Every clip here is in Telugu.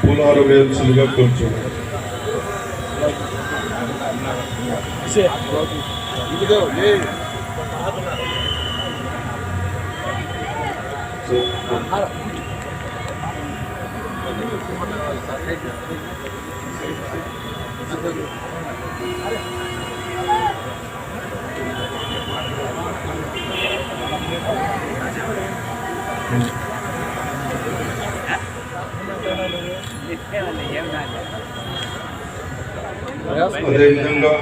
పూలార వేయాల్సిందిగా కోరుచున్నాం అదేవిధంగా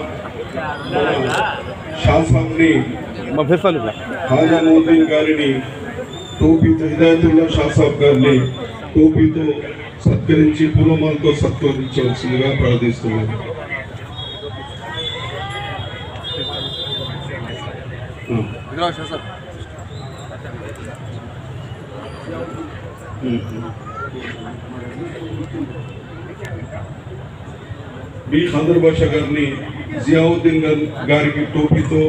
ఫెస్టివల్ హాజా మోదీన్ గారిని టోపీతో హిదాయతుల్లా గారిని టోపీతో సత్కరించి పూలమాలతో సత్కరించవలసిందిగా ప్రార్థిస్తున్నాను ఆ. బి ఖందర్ బాషా గారిని జియావుద్దీన్ గారికి టోపీతో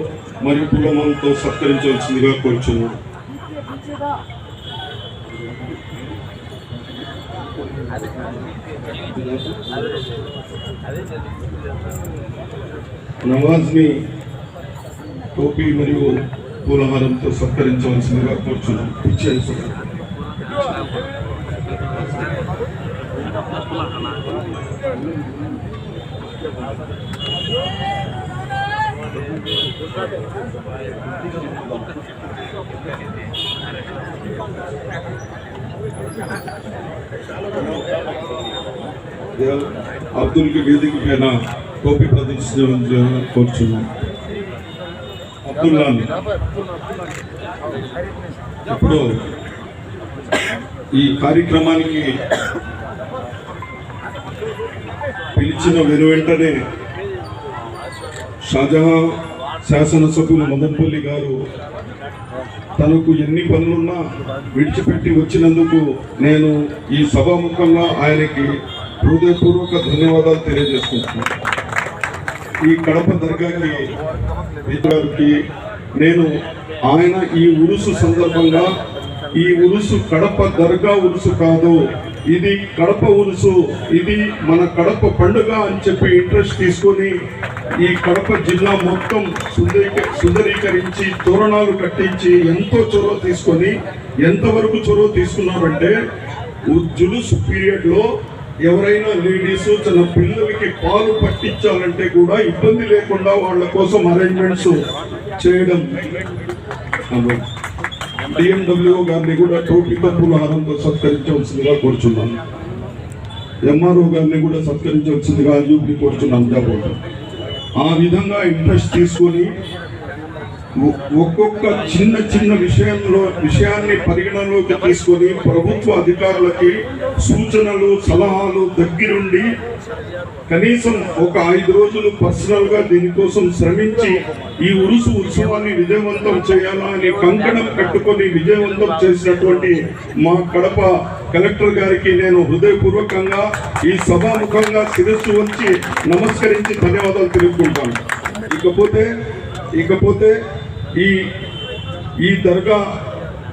మరియు పూలమాలతో సత్కరించవలసిందిగా కోరుచున్నాను. నవాజ్ని టోపీ మరియు పూలహారంతో సత్కరించవలసిందిగా కోరుచున్నాను. ఇచ్చేది సార్. అబ్దుల్కి వేదిక పైన టోపీ ప్రదర్శించడం కోరుచున్నాం అబ్దుల్లా ఇప్పుడు ఈ కార్యక్రమానికి పిలిచిన వెను వెంటనే షాజహాన్ శాసనసభ్యులు మదన్పల్లి గారు తనకు ఎన్ని పనులున్నా విడిచిపెట్టి వచ్చినందుకు నేను ఈ సభాముఖంగా ఆయనకి హృదయపూర్వక ధన్యవాదాలు తెలియజేసుకుంటున్నాను. ఈ కడప దర్గాకి గారికి నేను ఆయన ఈ ఉరుసు సందర్భంగా ఈ ఉరుసు కడప దర్గా ఉరుసు కాదు ఇది కడప ఉలుసు. ఇది మన కడప పండుగ అని చెప్పి ఇంట్రెస్ట్ తీసుకొని ఈ కడప జిల్లా మొత్తం సుందరీక సుందరీకరించి తోరణాలు కట్టించి ఎంతో చొరవ తీసుకొని ఎంతవరకు చొరవ తీసుకున్నారంటే జులుసు పీరియడ్లో ఎవరైనా లేడీస్ తన పిల్లలకి పాలు పట్టించాలంటే కూడా ఇబ్బంది లేకుండా వాళ్ళ కోసం అరేంజ్మెంట్స్ చేయడం. డిఎండబ్ల్యూ గారిని కూడా టోపీ కప్పుల హారంతో సత్కరించవలసిందిగా కోరుచున్నాను ఎంఆర్ఓ గారిని కూడా సత్కరించవలసిందిగా యూపీ కోరుచున్నాను జాబోట్ ఆ విధంగా ఇంట్రెస్ట్ తీసుకొని ఒక్కొక్క చిన్న చిన్న విషయంలో విషయాన్ని పరిగణలోకి తీసుకొని ప్రభుత్వ అధికారులకి సూచనలు సలహాలు దగ్గరుండి కనీసం ఒక ఐదు రోజులు పర్సనల్గా దీనికోసం శ్రమించి ఈ ఉరుసు ఉత్సవాన్ని విజయవంతం చేయాలా అని కంకణం కట్టుకొని విజయవంతం చేసినటువంటి మా కడప కలెక్టర్ గారికి నేను హృదయపూర్వకంగా ఈ సభాముఖంగా శిరస్సు వచ్చి నమస్కరించి ధన్యవాదాలు తెలుపుకుంటాను. ఇకపోతే ఇకపోతే ఈ ఈ దర్గా